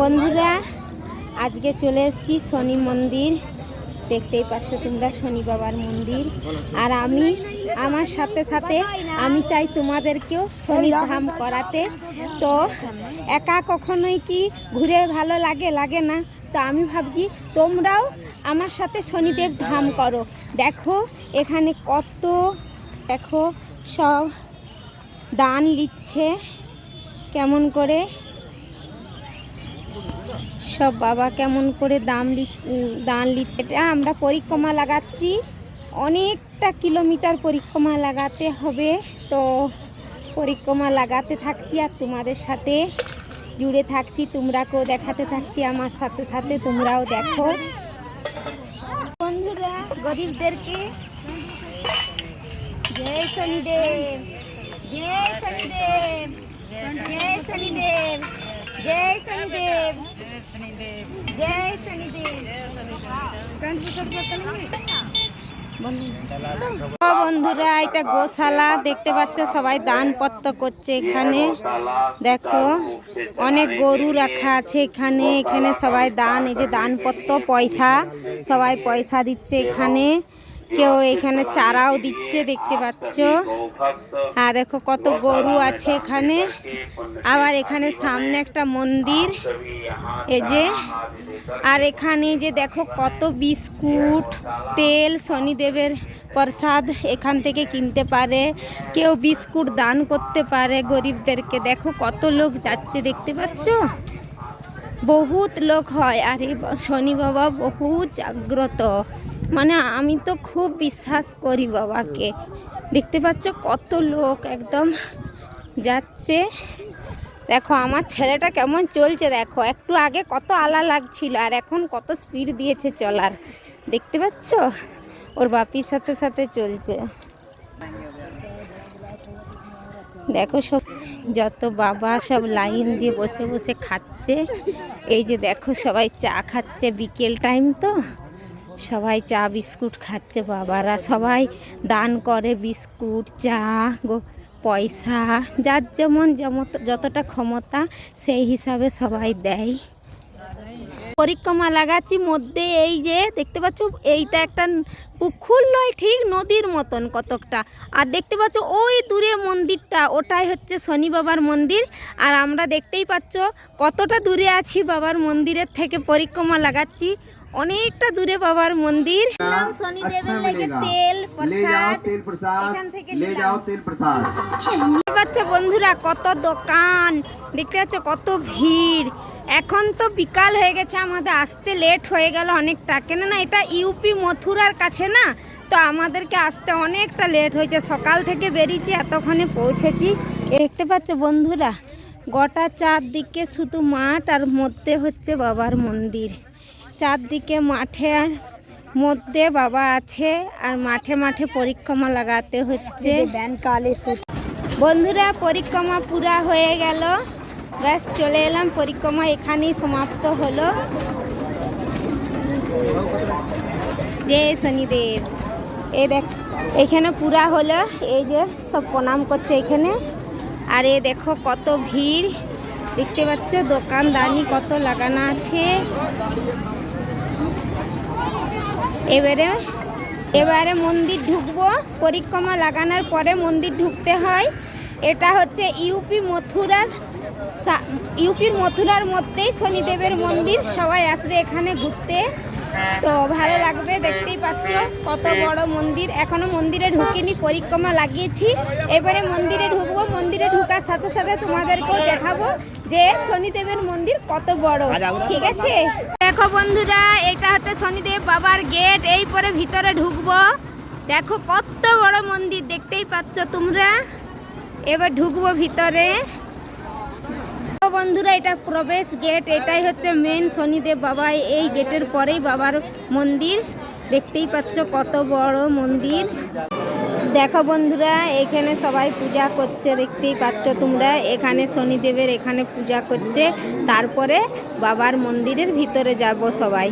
বন্ধুরা, আজকে চলে এসেছি শনি মন্দির। দেখতেই পাচ্ছ তোমরা শনি বাবার মন্দির। আর আমি, আমার সাথে সাথে আমি চাই তোমাদেরকেও শনি ধাম করাতে। তো একা কখনোই কি ঘুরে ভালো লাগে লাগে না? তো আমি ভাবছি তোমরাও আমার সাথে শনিদেব ধাম করো। দেখো, এখানে কত, দেখো, সব দান নিচ্ছে কেমন করে? সব বাবা কেমন করে দাম দান এটা আমরা পরিক্রমা লাগাচ্ছি। অনেকটা কিলোমিটার পরিক্রমা লাগাতে হবে। তো পরিক্রমা লাগাতে থাকছি আর তোমাদের সাথে জুড়ে থাকছি, তোমরাকেও দেখাতে থাকছি, আমার সাথে সাথে তোমরাও দেখো। বন্ধুরা, গরিবদেরকে জয় শনিদেব জয় শনিদেব। জয় শনিদেব জয় শনিদেব জয় বন্ধুরা, এটা গোশালা। দেখতে পাচ্ছ, সবাই দান পত্র করছে এখানে। দেখো, অনেক গরু রাখা আছে এখানে। এখানে সবাই দান, এই যে দানপত্র পয়সা। সবাই পয়সা দিচ্ছে এখানে। কেউ এখানে চারাও দিচ্ছে, দেখতে পাচ্ছ। আর দেখো কত গরু আছে এখানে। আবার এখানে সামনে একটা মন্দির, এই যে। আর এখানে যে দেখো কত বিস্কুট, তেল, শনিদেবের প্রসাদ এখান থেকে কিনতে পারে। কেউ বিস্কুট দান করতে পারে গরিবদেরকে। দেখো কত লোক যাচ্ছে, দেখতে পাচ্ছ? বহুত লোক হয়। আর এই শনি বাবা, বহুত জাগ্রত। মানে আমি তো খুব বিশ্বাস করি বাবাকে। দেখতে পাচ্ছ কত লোক একদম যাচ্ছে। দেখো, আমার ছেলেটা কেমন চলছে দেখো। একটু আগে কত আলা লাগছিল আর এখন কত স্পিড দিয়েছে চলার। দেখতে পাচ্ছ? ওর বাপির সাথে সাথে চলছে। দেখো সব, যত বাবা সব লাইন দিয়ে বসে বসে খাচ্ছে। এই যে দেখো সবাই চা খাচ্ছে বিকেল টাইম তো। সবাই চা, বিস্কুট খাচ্ছে বাবারা। সবাই দান করে বিস্কুট, চা পয়সা, যার যেমন যেমন যতটা ক্ষমতা, সেই হিসাবে সবাই দেয়। পরিক্রমা লাগাচ্ছি, মধ্যে এই যে দেখতে পাচ্ছ, এইটা একটা পুকুর নয়, ঠিক নদীর মতন কতকটা। আর দেখতে পাচ্ছ, ওই দূরে মন্দিরটা, ওটাই হচ্ছে শনি বাবার মন্দির। আর আমরা দেখতেই পাচ্ছ, কতটা দূরে আছি বাবার মন্দিরের থেকে পরিক্রমা লাগাচ্ছি। অনেকটা দূরে বাবার মন্দির। তেল থেকে বন্ধুরা কত দোকান। দেখতে পাচ্ছ কত ভিড়। এখন তো বিকাল হয়ে গেছে আমাদের আসতে লেট হয়ে গেল অনেকটা। কেন না এটা ইউপি মথুরার কাছে না তো আমাদেরকে আসতে অনেকটা লেট হয়েছে। সকাল থেকে বেরিয়েছি এতক্ষণে পৌঁছেছি। দেখতে পাচ্ছ বন্ধুরা গোটা চারদিকে শুধু মাঠ আর মধ্যে হচ্ছে বাবার মন্দির। চারদিকে মাঠে আর মধ্যে বাবা আছে আর মাঠে মাঠে পরিক্রমা লাগাতে হচ্ছে। বন্ধুরা পরিক্রমা পুরা হয়ে গেল। ব্যাস চলে এলাম। পরিক্রমা এখানেই সমাপ্ত হলো। জয় শনিদেব। এই দেখ এখানে পুরা হলো। এই যে সব প্রণাম করছে এখানে। আর এ দেখো কত ভিড়। দেখতে পাচ্ছ দোকানদানি কত লাগানো আছে। এবারে এবারে মন্দির ঢুকবো। পরিক্রমা লাগানোর পরে মন্দির ঢুকতে হয়। এটা হচ্ছে ইউপি মথুরার ইউপির মথুরার মধ্যেই শনিদেবের মন্দির। সবাই আসবে এখানে ঘুরতে। তো ভালো লাগবে দেখতেই পাচ্ছ কত বড় মন্দির। এখনও মন্দিরে ঢুকিনি পরিক্রমা লাগিয়েছি। এবারে মন্দিরে ঢুকবো মন্দিরে ঢুকার সাথে সাথে তোমাদেরকেও দেখাবো যে শনিদেবের মন্দির কত বড়। ঠিক আছে? দেখো বন্ধুরা এটা হচ্ছে শনিদেব বাবার গেট এই পরে ভিতরে ঢুকবো। দেখো কত বড় মন্দির দেখতেই পাচ্ছ তোমরা? এবার ঢুকবো ভিতরে। বন্ধুরা এটা প্রবেশ গেট এটাই হচ্ছে মেন শনিদেব বাবা। এই গেটের পরেই বাবার মন্দির। দেখতেই পাচ্ছ কত বড় মন্দির। দেখো বন্ধুরা, এখানে সবাই পূজা করছে, দেখতেই পাচ্ছ তোমরা। এখানে শনিদেবের এখানে পূজা করছে, তারপরে বাবার মন্দিরের ভিতরে যাব সবাই।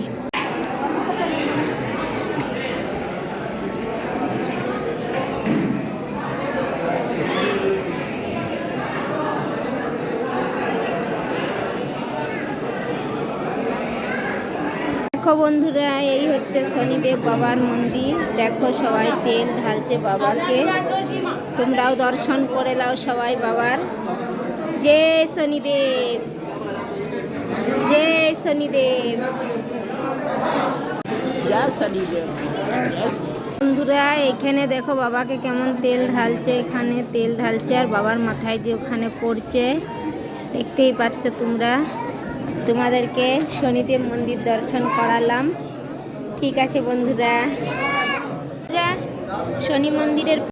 বন্ধুরা এই হচ্ছে শনিদেব বাবার মন্দির। দেখো সবাই তেল ঢালছে বাবাকে। তোমরাও দর্শন করে নাও সবাই বাবার। জয় শনিদেব। জয় শনিদেব। বন্ধুরা এখানে দেখো বাবাকে কেমন তেল ঢালছে। এখানে তেল ঢালছে আর বাবার মাথায় যে ওখানে পড়ছে দেখতেই পাচ্ছ তোমরা। তোমাদেরকে শনিদেব মন্দির দর্শন করালাম। ঠিক আছে বন্ধুরা। শনি মন্দিরের